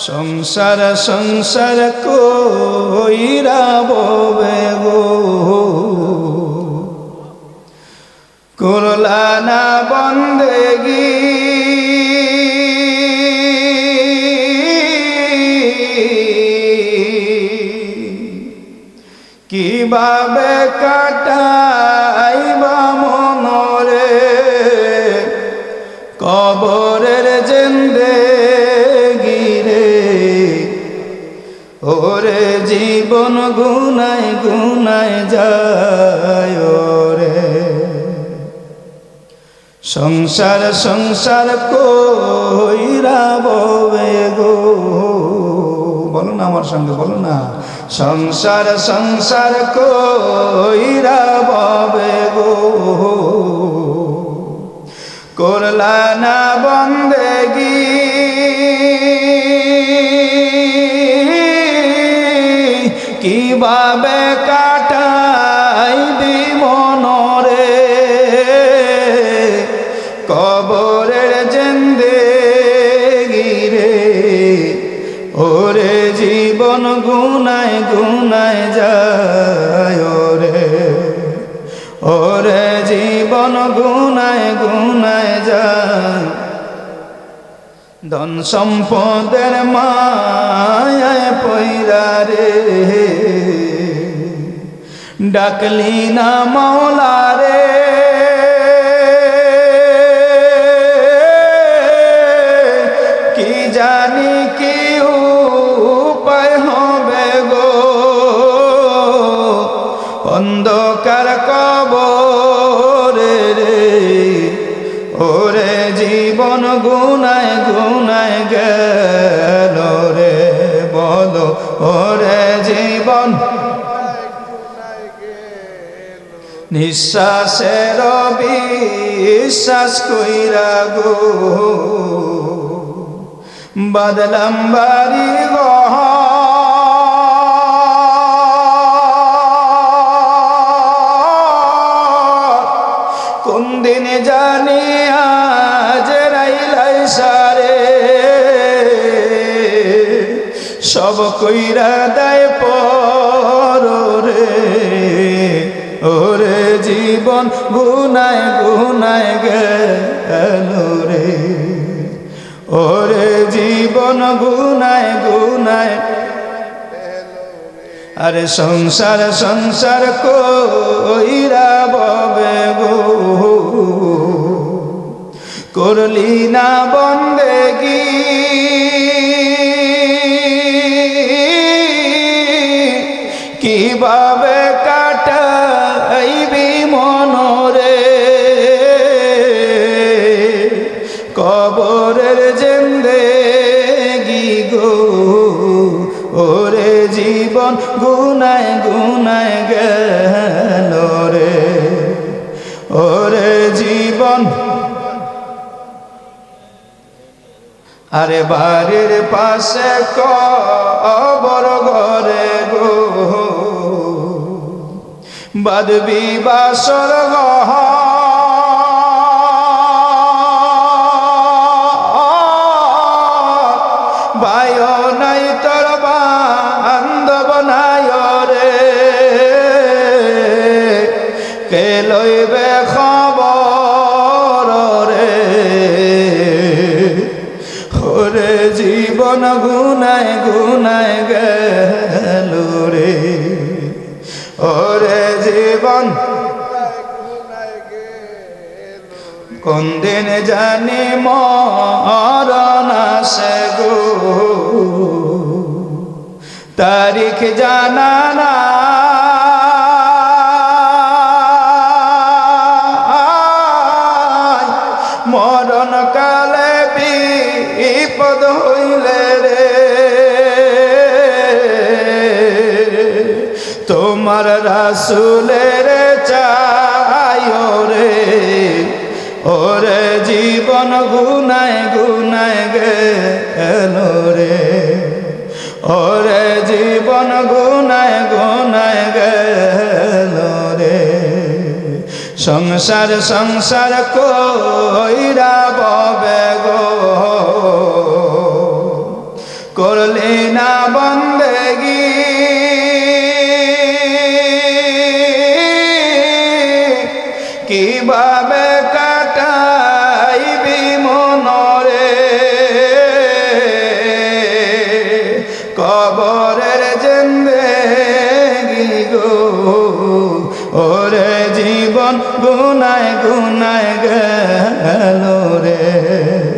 সংসার সংসার কইরা ববে গো। করলা না বন্দেগি। কীভাবে কাটাইবা ওরে জীবন গুনায় গুনায় যায় রে সংসার সংসার কইরা গো। বলো না আমার সঙ্গে, বলো না। সংসার সংসার কইরা ববে গো। করলা না বন্দেগি কীভাবে কাটাইবি মনরে কবরের জেন্দে গিরে ওরে জীবন গুনায় গুনায় যায় ওরে। ওরে জীবন গুনায় গুনায় যায় ধন সম্পদের মায় পৈরা রে। ডাকলি না মাওলা রে। কি জানি কি উপায় হবে গো? অন্ধকার কবরে জীবন গুনায় গুনায় গেল রে বলো, ওরে জীবন। নিঃশ্বাসের বিশ্বাস কইরা গো। বাদলাম বাড়ি কোন দিন জানি সব কইরা দেয় পর ওরে জীবন গুনায় গুনায় গেল রে। ওরে জীবন গুনায় গুনায় আরে সংসার সংসার কইরা ববে গো। করলি না কীভাবে কাটাইবি মনরে? কবরের জেন্দে গি ওরে জীবন গুনায় গুনায় গেল রে। ওরে জীবন আরে বাড়ির পাশে কবর ঘরে গো। বাদবি বাসর গহ বায় নাই তোর বান্ধব নাই জীবন গুনায় গুনায় গেল রে। ওরে জীবন, কোন দিন জানি মরণ আসে গো। তারিখ জানা না বিপদ হইলে রে। তোমার রাসুলের চাই রে। ওরে জীবন গুনায় গুনায় গেল রে। ওরে জীবন গুনায় গুনায় গেল রে। সংসার সংসার কইরা ববে গো। করলে না বন্দেগি। কীভাবে কাটাইবি মনরে? কবরের জেন্দেগি গো। ওরে জীবন গুনায় গুনায় গেল রে।